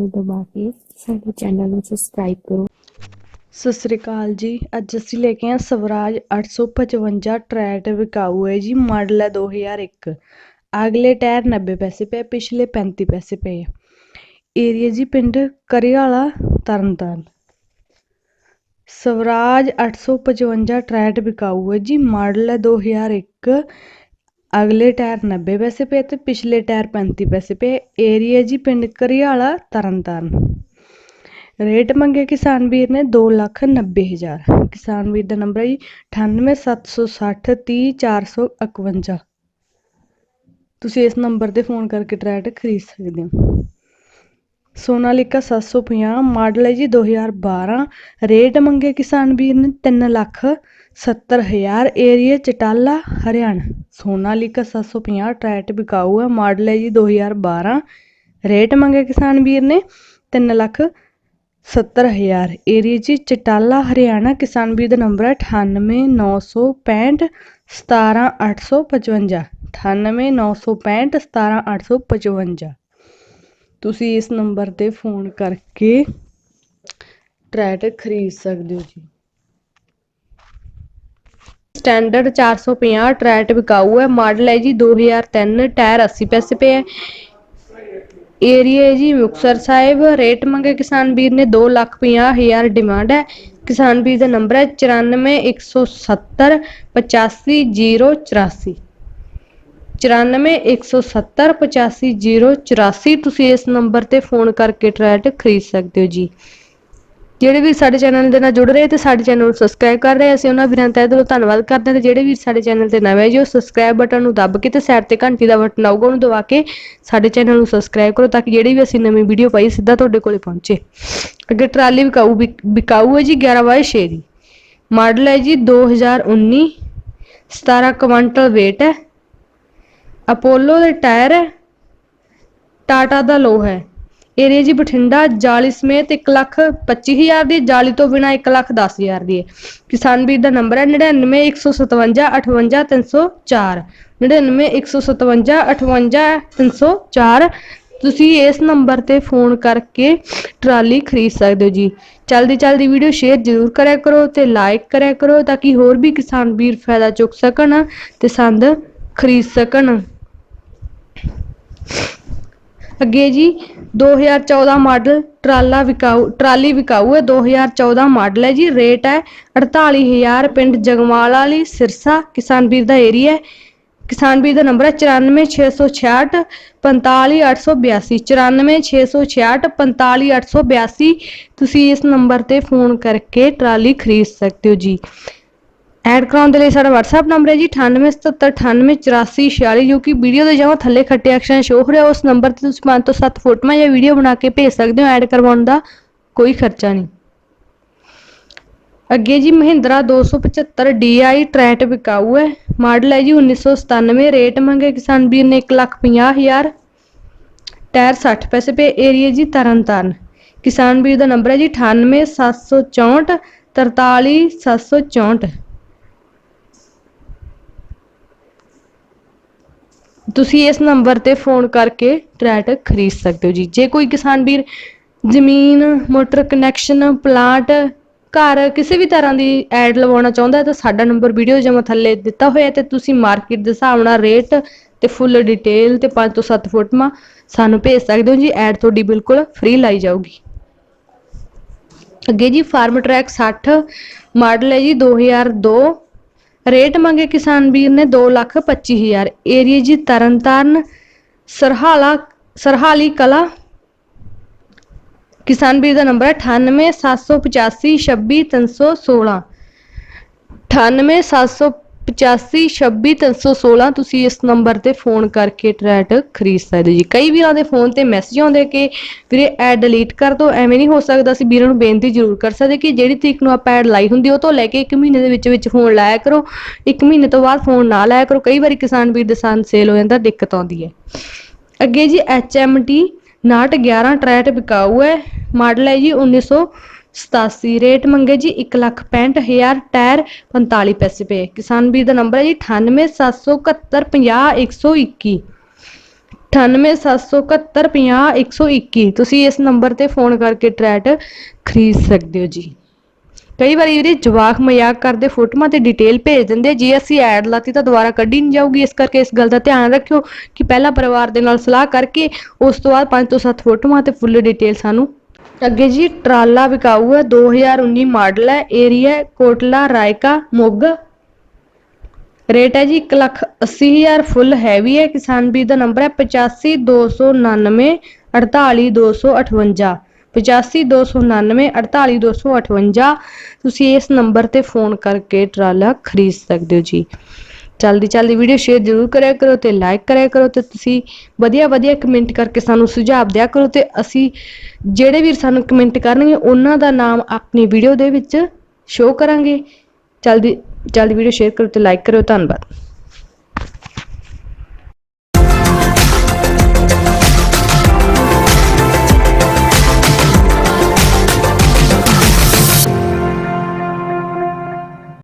ਨੂੰ ਦਬਾ ਕੇ ਸਾਡੇ ਚੈਨਲ ਨੂੰ ਸਬਸਕ੍ਰਾਈਬ ਕਰੋ। ਸਤਿ ਸ੍ਰੀ ਅਕਾਲ ਜੀ। ਅੱਜ ਅਸੀਂ ਲੈ ਕੇ ਆਏ ਸਵਰਾਜ 855 ਟਰੈਟ ਵਿਕਾਊ ਹੈ ਜੀ, ਮਾਡਲ ਹੈ 2001 ਅਗਲੇ ਟਾਇਰ 90 ਪੈਸੇ ਪਏ, ਪਿਛਲੇ 35 ਪੈਸੇ ਪਏ ਏਰੀਆ ਜੀ ਪਿੰਡ ਕਰਿਆਲਾ, ਤਰਨਤਾਰਨ। ਸਵਰਾਜ 855 ਟਰੈਟ ਵਿਕਾਊ ਹੈ ਜੀ, ਮਾਡਲ ਹੈ 2001 ਅਗਲੇ ਟਾਇਰ 90 ਪੈਸੇ ਪਏ ਤੇ ਪਿਛਲੇ ਟਾਇਰ 35 ਪੈਸੇ ਪਏ। ਏਰੀਆ ਜੀ ਪਿੰਡ ਕਰਿਆਲਾ, ਤਰਨਤਾਰਨ। ਰੇਟ ਮੰਗੇ ਕਿਸਾਨ ਵੀਰ ਨੇ ਦੋ ਲੱਖ ਨੱਬੇ ਹਜ਼ਾਰ। ਕਿਸਾਨ ਵੀਰ ਦਾ ਨੰਬਰ ਹੈ ਜੀ ਅਠਾਨਵੇਂ ਸੱਤ ਸੌ ਸੱਠ ਤੀਹ ਚਾਰ ਸੌ ਇਕਵੰਜਾ। ਤੁਸੀਂ ਇਸ ਨੰਬਰ ਤੇ ਫੋਨ ਕਰਕੇ ਟਰੈਕਟਰ ਖਰੀਦ ਸਕਦੇ ਹੋ। ਸੋਨਾਲੀਕਾ 750 ਮਾਡਲ ਹੈ ਜੀ 2012 ਰੇਟ ਮੰਗੇ ਕਿਸਾਨ ਵੀਰ ਨੇ 3 ਲੱਖ 70 ਹਜ਼ਾਰ ਏਰੀਏ ਚਟਾਲਾ, ਹਰਿਆਣਾ। ਸੋਨਾਲੀਕਾ 750 ਟਰੈਟ ਵਿਕਾਊ ਹੈ ਮਾਡਲ ਹੈ ਜੀ 2012 ਰੇਟ ਮੰਗਿਆ ਕਿਸਾਨ ਵੀਰ ਨੇ 3 ਲੱਖ ਸੱਤਰ ਹਜ਼ਾਰ। ਜੀ ਚਟਾਲਾ, ਹਰਿਆਣਾ। ਕਿਸਾਨ ਵੀਰ ਦਾ ਨੰਬਰ ਹੈ ਅਠਾਨਵੇਂ ਨੌ ਸੌ ਪੈਂਹਠ, ਸਤਾਰਾਂ ਅੱਠ ਸੌ ਪਚਵੰਜਾ। ਅਠਾਨਵੇਂ ਨੌ ਸੌ ਪੈਂਹਠ, ਸਤਾਰਾਂ ਅੱਠ ਸੌ ਪਚਵੰਜਾ। ਤੁਸੀਂ ਇਸ ਨੰਬਰ ਤੇ ਫੋਨ ਕਰਕੇ ਟਰੈਟ ਖਰੀਦ ਸਕਦੇ ਹੋ ਜੀ। ਸਟੈਂਡਰਡ 450 ਟਰੈਕਟਰ ਵਿਕਾਊ ਹੈ। ਮਾਡਲ ਹੈ ਜੀ 2003 ਟਾਇਰ 80 ਪੈਸੇ ਪਏ ਹੈ। ਏਰੀਆ ਹੈ ਜੀ ਮੁਕਤਸਰ ਸਾਹਿਬ। ਰੇਟ ਮੰਗੇ ਕਿਸਾਨ ਵੀਰ ਨੇ 2 ਲੱਖ ਪੰਜਾਹ ਹਜ਼ਾਰ ਡਿਮਾਂਡ ਹੈ। ਕਿਸਾਨ ਵੀਰ ਦਾ ਨੰਬਰ ਹੈ 9417 85084 9417 85084 ਤੁਸੀਂ ਇਸ ਨੰਬਰ ਤੇ ਫੋਨ ਕਰਕੇ ਟਰੈਟ ਖਰੀਦ ਸਕਦੇ ਹੋ ਜੀ। ਜਿਹੜੇ ਵੀ ਸਾਡੇ ਚੈਨਲ ਦੇ ਨਾਲ ਜੁੜ ਰਹੇ ਤੇ ਸਾਡੇ ਚੈਨਲ ਨੂੰ ਸਬਸਕ੍ਰਾਈਬ ਕਰ ਰਹੇ, ਅਸੀਂ ਉਹਨਾਂ ਵੀਰਾਂ ਦਾ ਤਹਿ ਦਿਲੋਂ ਧੰਨਵਾਦ ਕਰਦੇ ਹਾਂ ਤੇ ਜਿਹੜੇ ਵੀ ਸਾਡੇ ਚੈਨਲ ਤੇ ਨਵੇਂ ਜੀ, ਉਹ ਸਬਸਕ੍ਰਾਈਬ ਬਟਨ ਨੂੰ ਦੱਬ ਕੇ ਤੇ ਸਾਈਡ ਤੇ ਘੰਟੀ ਦਾ ਬਟਨ ਆਊਗਾ ਉਹਨੂੰ ਦਬਾ ਕੇ ਸਾਡੇ ਚੈਨਲ ਨੂੰ ਸਬਸਕ੍ਰਾਈਬ ਕਰੋ ਤਾਂ ਕਿ ਜਿਹੜੀ ਵੀ ਅਸੀਂ ਨਵੀਂ ਵੀਡੀਓ ਪਾਈ, ਸਿੱਧਾ ਤੁਹਾਡੇ ਕੋਲੇ ਪਹੁੰਚੇ। ਅੱਗੇ ਟਰਾਲੀ ਵਿਕਾਊ, ਵਿਕ- ਵਿਕਾਊ ਹੈ ਜੀ 11 ਬਾਈ 6 ਦੀ। ਮਾਡਲ ਹੈ ਜੀ 2019 17 ਕੁਇੰਟਲ weight ਹੈ। ਅਪੋਲੋ ਦੇ ਟਾਇਰ ਹੈ ਟਾਟਾ ਦਾ ਲੋ ਹੈ। ਏਰੀਆ ਜੀ ਬਠਿੰਡਾ ਜਾਲੀ ਸਮੇਤ 1 ਲੱਖ 25 ਹਜ਼ਾਰ ਦੀ ਜਾਲੀ ਤੋਂ ਬਿਨਾ 1 ਲੱਖ 10 ਹਜ਼ਾਰ ਦੀ ਹੈ। ਕਿਸਾਨ ਵੀਰ ਦਾ ਨੰਬਰ ਹੈ 99 157 58 304 99 157 58 304 ਤੁਸੀਂ ਇਸ ਨੰਬਰ ਤੇ ਫੋਨ ਕਰਕੇ ਟਰਾਲੀ ਖਰੀਦ ਸਕਦੇ ਹੋ ਜੀ। ਚਲਦੀ ਚਲਦੀ ਵੀਡੀਓ ਸ਼ੇਅਰ ਜ਼ਰੂਰ ਕਰਿਆ ਕਰੋ ਤੇ ਲਾਈਕ ਕਰਿਆ ਕਰੋ ਤਾਂ ਕਿ ਹੋਰ ਵੀ ਕਿਸਾਨ ਵੀਰ ਫਾਇਦਾ ਚੁੱਕ ਸਕਣ ਤੇ ਸੰਦ ਖਰੀਦ ਸਕਣ। ਅੱਗੇ ਜੀ 2014 ਮਾਡਲ ਟਰਾਲਾ ਵਿਕਾਊ, ਟਰਾਲੀ ਵਿਕਾਊ ਹੈ 2014 ਮਾਡਲ ਹੈ ਜੀ, ਰੇਟ ਹੈ 48000 ਪਿੰਡ ਜਗਮਾਲ ਵਾਲੀ, ਸਿਰਸਾ, ਕਿਸਾਨ ਵੀਰ ਦਾ ਏਰੀਆ ਹੈ। ਕਿਸਾਨ ਵੀਰ ਦਾ ਨੰਬਰ ਹੈ 94666 45882 94666 45882 ਤੁਸੀਂ ਇਸ ਨੰਬਰ ਤੇ ਫੋਨ ਕਰਕੇ ਟਰਾਲੀ ਖਰੀਦ ਸਕਦੇ ਹੋ ਜੀ। ਐਡ ਕਰਾਉਣ ਦੇ ਲਈ ਸਾਡਾ WhatsApp ਨੰਬਰ ਹੈ ਜੀ 9877988446 ਜੋ ਕਿ ਵੀਡੀਓ ਦੇ ਜਮਾਂ ਥੱਲੇ ਖੱਟੇ ਅਕਸ਼ਰਾਂ ਸ਼ੋਅ ਹੋ ਰਿਹਾ, ਉਸ ਨੰਬਰ ਤੇ ਤੁਸੀਂ 5 ਤੋਂ 7 ਫੋਟੋਆਂ ਜਾਂ ਵੀਡੀਓ ਬਣਾ ਕੇ ਭੇਜ ਸਕਦੇ ਹੋ, ਐਡ ਕਰਵਾਉਣ ਦਾ ਕੋਈ ਖਰਚਾ ਨਹੀਂ। ਅੱਗੇ ਜੀ ਮਹਿੰਦਰਾ 275 DI ਟਰੈਟ ਵਿਕਾਊ ਹੈ। ਮਾਡਲ ਹੈ ਜੀ 1997 ਰੇਟ ਮੰਗੇ ਕਿਸਾਨ ਵੀਰ ਨੇ 150000 ਟਾਇਰ 60 ਪੈਸੇ ਪੇ ਏਰੀਆ ਜੀ ਤਰਨਤਾਰਨ। ਕਿਸਾਨ ਵੀਰ ਦਾ ਨੰਬਰ ਹੈ ਜੀ 98764 43764 ਤੁਸੀਂ ਇਸ ਨੰਬਰ ਤੇ ਫੋਨ ਕਰਕੇ ਟਰੈਟ ਖਰੀਦ ਸਕਦੇ ਹੋ ਜੀ। ਜੇ ਕੋਈ ਕਿਸਾਨ ਵੀਰ ਜ਼ਮੀਨ, ਮੋਟਰ ਕਨੈਕਸ਼ਨ, ਪਲਾਂਟ, ਘਰ ਕਿਸੇ ਵੀ ਤਰ੍ਹਾਂ ਦੀ ਐਡ ਲਵਾਉਣਾ ਚਾਹੁੰਦਾ ਹੈ ਤਾਂ ਸਾਡਾ ਨੰਬਰ ਵੀਡੀਓ ਜਮਾ ਥੱਲੇ ਦਿੱਤਾ ਹੋਇਆ ਹੈ ਤੇ ਤੁਸੀਂ ਮਾਰਕੀਟ ਦੇ ਹਿਸਾਬ ਨਾਲ ਰੇਟ ਤੇ ਫੁੱਲ ਡਿਟੇਲ ਤੇ 5 ਤੋਂ 7 ਫੋਟੋਆਂ ਸਾਨੂੰ ਭੇਜ ਸਕਦੇ ਹੋ ਜੀ। ਐਡ ਤੁਹਾਡੀ ਬਿਲਕੁਲ ਫ੍ਰੀ ਲਾਈ ਜਾਊਗੀ। ਅੱਗੇ ਜੀ, ਫਾਰਮ ਟਰੈਕ 60 ਮਾਡਲ ਹੈ ਜੀ 2002 ਰੇਟ ਮੰਗੇ ਕਿਸਾਨ ਵੀਰ ਨੇ 2 ਲੱਖ 25 ਹਜ਼ਾਰ। ਏਰੀਆ ਜੀ ਤਰਨਤਾਰਨ, ਸਰਹਾਲਾ, ਸਰਹਾਲੀ ਕਲਾ। ਕਿਸਾਨ ਵੀਰ ਦਾ ਨੰਬਰ ਹੈ 98785 26316 98785 26316 ਤੁਸੀਂ ਇਸ ਨੰਬਰ ਤੇ ਫੋਨ ਕਰਕੇ ਟਰੈਟ ਖਰੀਦ ਸਕਦੇ ਜੀ। ਕਈ ਵੀਰਾਂ ਦੇ ਫੋਨ ਤੇ ਮੈਸੇਜ ਆਉਂਦੇ ਕਿ ਵੀਰੇ ਐਡ ਡਿਲੀਟ ਕਰ ਦਿਓ ਐਵੇਂ ਨਹੀਂ ਹੋ ਸਕਦਾ, ਅਸੀਂ ਵੀਰਾਂ ਨੂੰ ਬੇਨਤੀ ਜ਼ਰੂਰ ਕਰ ਸਕਦੇ ਕਿ ਜਿਹੜੀ ਤਰੀਕ ਨੂੰ ਆਪਾਂ ਐਡ ਲਾਈ ਹੁੰਦੀ ਉਹ ਤੋਂ ਲੈ ਕੇ 1 ਮਹੀਨੇ ਦੇ ਵਿੱਚ ਵਿੱਚ ਫੋਨ ਲਾਇਆ ਕਰੋ। 1 ਮਹੀਨੇ ਤੋਂ ਬਾਅਦ ਫੋਨ ਨਾ ਲਾਇਆ ਕਰੋ। ਕਈ ਵਾਰੀ ਕਿਸਾਨ ਵੀਰ ਦੇ ਸੰਨ ਸੇਲ ਹੋ ਜਾਂਦਾ, ਦਿੱਕਤ ਆਉਂਦੀ ਹੈ। ਅੱਗੇ ਜੀ HMT 911 ਟਰੈਟ ਵਿਕਾਊ ਹੈ। ਮਾਡਲ ਹੈ ਜੀ 1987 ਰੇਟ ਮੰਗੇ ਜੀ 165000 ਟਾਇਰ 45 ਪੈਸੇ ਪਏ। ਕਿਸਾਨ ਵੀਰ ਦਾ ਨੰਬਰ ਹੈ ਜੀ 98771 50121 9877750121 ਤੁਸੀਂ ਇਸ ਨੰਬਰ ਤੇ ਫੋਨ ਕਰਕੇ ਟਰੈਟ ਖਰੀਦ ਸਕਦੇ ਹੋ ਜੀ। ਕਈ ਵਾਰੀ ਵੀਰੇ ਜਵਾਕ ਮਜ਼ਾਕ ਕਰਦੇ, ਫੋਟੋਆਂ ਤੇ ਡਿਟੇਲ ਭੇਜ ਦਿੰਦੇ, ਜੇ ਅਸੀਂ ਐਡ ਲਾਤੀ ਤਾਂ ਦੁਬਾਰਾ ਕੱਢੀ ਨਹੀਂ ਜਾਊਗੀ। ਇਸ ਕਰਕੇ ਇਸ ਗੱਲ ਦਾ ਧਿਆਨ ਰੱਖਿਓ ਕਿ ਪਹਿਲਾਂ ਪਰਿਵਾਰ ਦੇ ਨਾਲ ਸਲਾਹ ਕਰਕੇ ਉਸ ਤੋਂ ਬਾਅਦ 5 ਤੋਂ 7 ਫੋਟੋਆਂ ਤੇ ਫੁੱਲ ਡਿਟੇਲ ਸਾਨੂੰ ਅੱਗੇ ਜੀ, ਟਰਾਲਾ ਵਿਕਾਊ ਹੈ 2019 ਮਾਡਲ ਹੈ, ਏਰੀਆ ਕੋਟਲਾ, ਰਾਇਕਾ, ਮੋਗਾ। ਰੇਟ ਹੈ ਜੀ 1 ਲੱਖ 80 ਹਜ਼ਾਰ ਫੁੱਲ ਹੈਵੀ ਹੈ, ਕਿਸਾਨ ਵੀਰ ਦਾ ਨੰਬਰ ਹੈ 852999 48258 852999 48258 ਤੁਸੀਂ ਇਸ ਨੰਬਰ ਤੇ ਫੋਨ ਕਰਕੇ ਟਰਾਲਾ ਖਰੀਦ ਸਕਦੇ ਹੋ ਜੀ। ਚੱਲਦੀ ਚੱਲਦੀ ਵੀਡੀਓ ਸ਼ੇਅਰ ਜ਼ਰੂਰ ਕਰਿਆ ਕਰੋ ਤੇ ਲਾਈਕ ਕਰਿਆ ਕਰੋ ਤੇ ਤੁਸੀਂ ਵਧੀਆ ਵਧੀਆ ਕਮੈਂਟ ਕਰਕੇ ਸਾਨੂੰ ਸੁਝਾਅ ਦਿਆ ਕਰੋ ਤੇ ਅਸੀਂ ਜਿਹੜੇ ਵੀਰ ਸਾਨੂੰ ਕਮੈਂਟ ਕਰਨਗੇ, ਉਹਨਾਂ ਦਾ ਨਾਮ ਆਪਣੀ ਵੀਡੀਓ ਦੇ ਵਿੱਚ ਸ਼ੋਅ ਕਰਾਂਗੇ। ਜਲਦੀ ਜਲਦੀ ਵੀਡੀਓ ਸ਼ੇਅਰ ਕਰੋ ਤੇ ਲਾਈਕ ਕਰੋ ਧੰਨਵਾਦ।